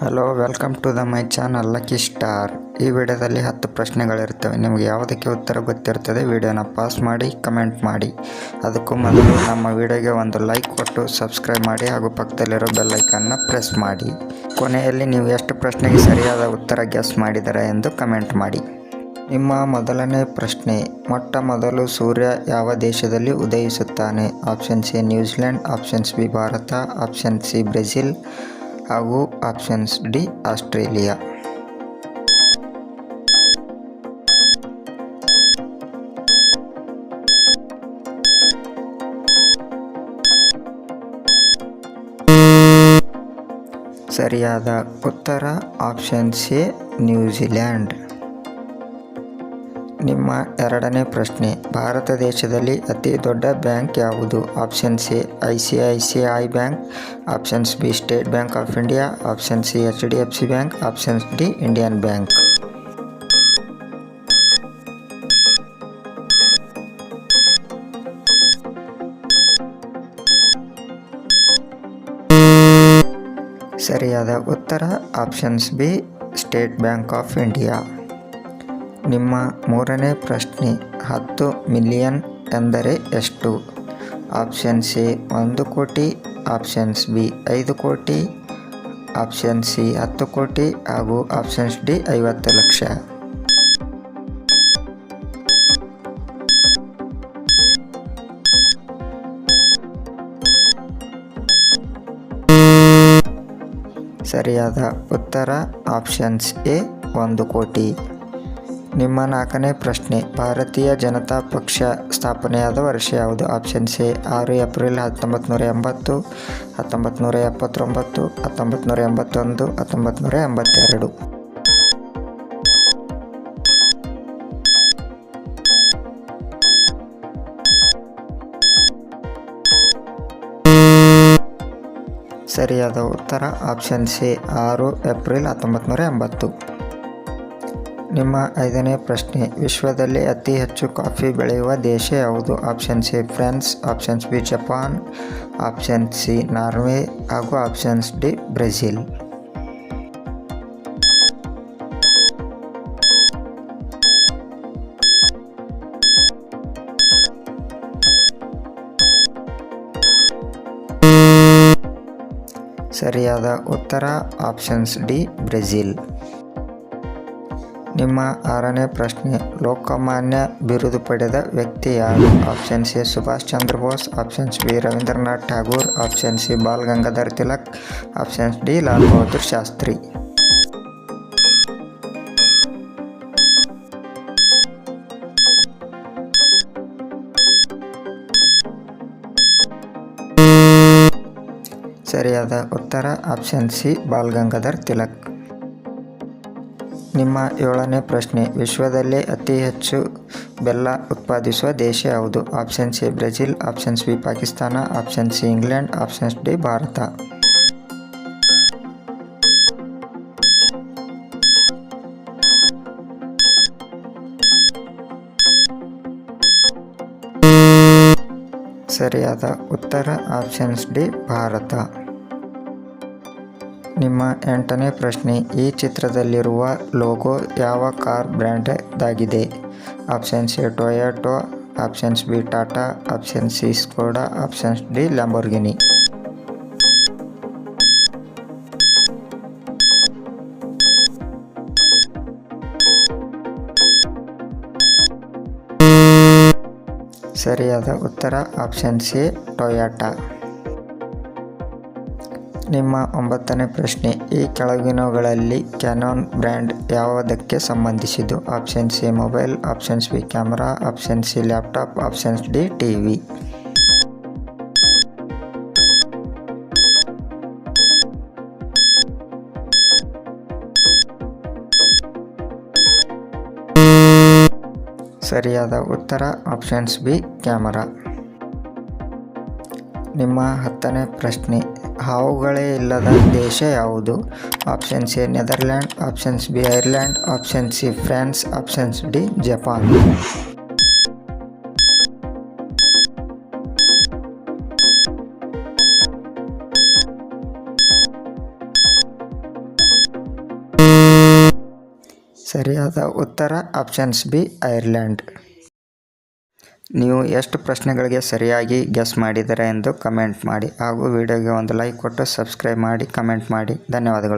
Hello welcome to the my channel lucky star ಈ ವಿಡಿಯೋದಲ್ಲಿ ಹತ್ತು ಪ್ರಶ್ನೆಗಳಿರ್ತವೆ ನಿಮಗೆ ಯಾವುದಕ್ಕೆ ಉತ್ತರ ಗೊತ್ತಿರ್ತದೆ ವಿಡಿಯೋನ ಪಾಸ್ ಮಾಡಿ ಕಮೆಂಟ್ ಮಾಡಿ. ಅದಕ್ಕೂ ಮೊದಲು ನಮ್ಮ ವಿಡಿಯೋಗೆ ಒಂದು ಲೈಕ್ ಕೊಟ್ಟು ಸಬ್ಸ್ಕ್ರೈಬ್ ಮಾಡಿ, ಹಾಗೂ ಪಕ್ಕದಲ್ಲಿರೋ ಬೆಲ್ ಐಕನ್ನ ಪ್ರೆಸ್ ಮಾಡಿ. ಕೊನೆಯಲ್ಲಿ ನೀವು ಎಷ್ಟು ಪ್ರಶ್ನೆಗೆ ಸರಿಯಾದ ಉತ್ತರ ಗೆಸ್ ಮಾಡಿದರೆ ಎಂದು ಕಮೆಂಟ್ ಮಾಡಿ. ನಿಮ್ಮ ಮೊದಲನೇ ಪ್ರಶ್ನೆ, ಮೊಟ್ಟ ಮೊದಲು ಸೂರ್ಯ ಯಾವ ದೇಶದಲ್ಲಿ ಉದಯಿಸುತ್ತಾನೆ? Option C New Zealand options B Bharat option C Brazil ಹಾಗೂ ಆಪ್ಷನ್ಸ್ ಡಿ ಆಸ್ಟ್ರೇಲಿಯಾ. ಸರಿಯಾದ ಉತ್ತರ ಆಪ್ಷನ್ ಸಿ ನ್ಯೂಜಿಲ್ಯಾಂಡ್ ನಿಮ್ಮ ಎರಡನೇ ಪ್ರಶ್ನೆ. ಭಾರತ ದೇಶದಲ್ಲಿ ಅತಿ ದೊಡ್ಡ ಬ್ಯಾಂಕ್ ಯಾವುದು? Option C, I C I C I bank options B, State Bank of India, option C, H D F C bank options D, Indian bank. ಸರಿಯಾದ ಉತ್ತರ, options B, State Bank of India. ನಿಮ್ಮ ಮೂರನೇ ಪ್ರಶ್ನೆ ಹತ್ತು million ಎಂದರೆ ಎಷ್ಟು? Option C ಒಂದು ಕೋಟಿ ಆಪ್ಷನ್ಸ್ ಬಿ ಐದು ಕೋಟಿ, ಆಪ್ಷನ್ ಸಿ ಹತ್ತು ಕೋಟಿ ಹಾಗೂ ಆಪ್ಷನ್ಸ್ ಡಿ ಐವತ್ತು ಲಕ್ಷ. ಸರಿಯಾದ ಉತ್ತರ ಆಪ್ಷನ್ಸ್ ಎ ಒಂದು ಕೋಟಿ. ನಿಮ್ಮ ನಾಲ್ಕನೇ ಪ್ರಶ್ನೆ. ಭಾರತೀಯ ಜನತಾ ಪಕ್ಷ ಸ್ಥಾಪನೆಯಾದ ವರ್ಷ ಯಾವುದು? ಆಪ್ಷನ್ ಸಿ, ಆರು ಏಪ್ರಿಲ್ ಹತ್ತೊಂಬತ್ತು ನೂರ ಎಂಬತ್ತು ಹತ್ತೊಂಬತ್ತು ನೂರ ಎಪ್ಪತ್ತೊಂಬತ್ತು ಹತ್ತೊಂಬತ್ತು ನೂರ ಎಂಬತ್ತೊಂದು ಹತ್ತೊಂಬತ್ತು ನೂರ ಎಂಬತ್ತೆರಡು. ಸರಿಯಾದ ಉತ್ತರ ಆಪ್ಷನ್ ಸಿ, ಆರು ಏಪ್ರಿಲ್ ಹತ್ತೊಂಬತ್ತು ನೂರ ಎಂಬತ್ತು. ನಿಮ್ಮ ಐದನೇ ಪ್ರಶ್ನೆ, ವಿಶ್ವದಲ್ಲಿ ಅತಿ ಹೆಚ್ಚು ಕಾಫಿ ಬೆಳೆಯುವ ದೇಶ ಯಾವುದು? Option C, France options B, Japan, option C, Norway, ಹಾಗೂ ಆಪ್ಷನ್ಸ್ ಡಿ, ಬ್ರೆಜಿಲ್. ಸರಿಯಾದ ಉತ್ತರ, ಆಪ್ಷನ್ಸ್ ಡಿ, ಬ್ರೆಜಿಲ್. ನಿಮ್ಮ ಆರನೇ ಪ್ರಶ್ನೆ, ಲೋಕಮಾನ್ಯ ಬಿರುದು ಪಡೆದ ವ್ಯಕ್ತಿ ಯಾರು? Option C, Subhash Chandra Bose. Options B Rabindranath Tagore. Option C, Bal Gangadhar Tilak. Options D, Lal Bahadur Shastri. ಸರಿಯಾದ ಉತ್ತರ ಆಪ್ಷನ್ ಸಿ, ಬಾಲ್ ಗಂಗಾಧರ್ ತಿಲಕ್. ನಿಮ್ಮ ಏಳನೇ ಪ್ರಶ್ನೆ. ವಿಶ್ವದಲ್ಲೇ ಅತಿ ಹೆಚ್ಚು ಬೆಲ್ಲ ಉತ್ಪಾದಿಸುವ ದೇಶ ಯಾವುದು? Option C, Brazil. Options B Pakistan. Option C, England. Options D, Bharat. ಸರಿಯಾದ ಉತ್ತರ ಆಪ್ಷನ್ಸ್ ಡಿ, ಭಾರತ. ನಿಮ್ಮ ಎಂಟನೇ ಪ್ರಶ್ನೆ. ಈ ಚಿತ್ರದಲ್ಲಿರುವ ಲೋಗೋ ಯಾವ car ಬ್ರ್ಯಾಂಡ್ದಾಗಿದೆ options A Toyota options B Tata, option C Skoda options D Lamborghini. ಸರಿಯಾದ ಉತ್ತರ ಆಪ್ಷನ್ ಸಿ ಟೊಯಾಟಾ. ನಿಮ್ಮ ಒಂಬತ್ತನೇ ಪ್ರಶ್ನೆ. ಈ ಕೆಳಗಿನವುಗಳಲ್ಲಿ ಕ್ಯಾನಾನ್ ಬ್ರ್ಯಾಂಡ್ ಯಾವುದಕ್ಕೆ ಸಂಬಂಧಿಸಿದ್ದು? Option C mobile options B camera option C laptop options D T V ಸರಿಯಾದ ಉತ್ತರ ಆಪ್ಷನ್ಸ್ ಬಿ ಕ್ಯಾಮರಾ ನಿಮ್ಮ ಹತ್ತನೇ ಪ್ರಶ್ನೆ. ಹಾವುಗಳೇ ಇಲ್ಲದ ದೇಶ ಯಾವುದು? Options A Netherland options B Ireland option C France options D Japan ಸರಿಯಾದ ಉತ್ತರ ಆಪ್ಷನ್ಸ್ ಬಿ ಐರ್ಲ್ಯಾಂಡ್ ನೀವು ಎಷ್ಟು ಪ್ರಶ್ನೆಗಳಿಗೆ ಸರಿಯಾಗಿ ಗೆಸ್ ಮಾಡಿದ್ದೀರಾ ಎಂದು ಕಮೆಂಟ್ ಮಾಡಿ ಹಾಗೂ ವಿಡಿಯೋಗೆ ಒಂದು ಲೈಕ್ ಕೊಟ್ಟು ಸಬ್ಸ್ಕ್ರೈಬ್ ಮಾಡಿ ಕಮೆಂಟ್ ಮಾಡಿ. ಧನ್ಯವಾದಗಳು.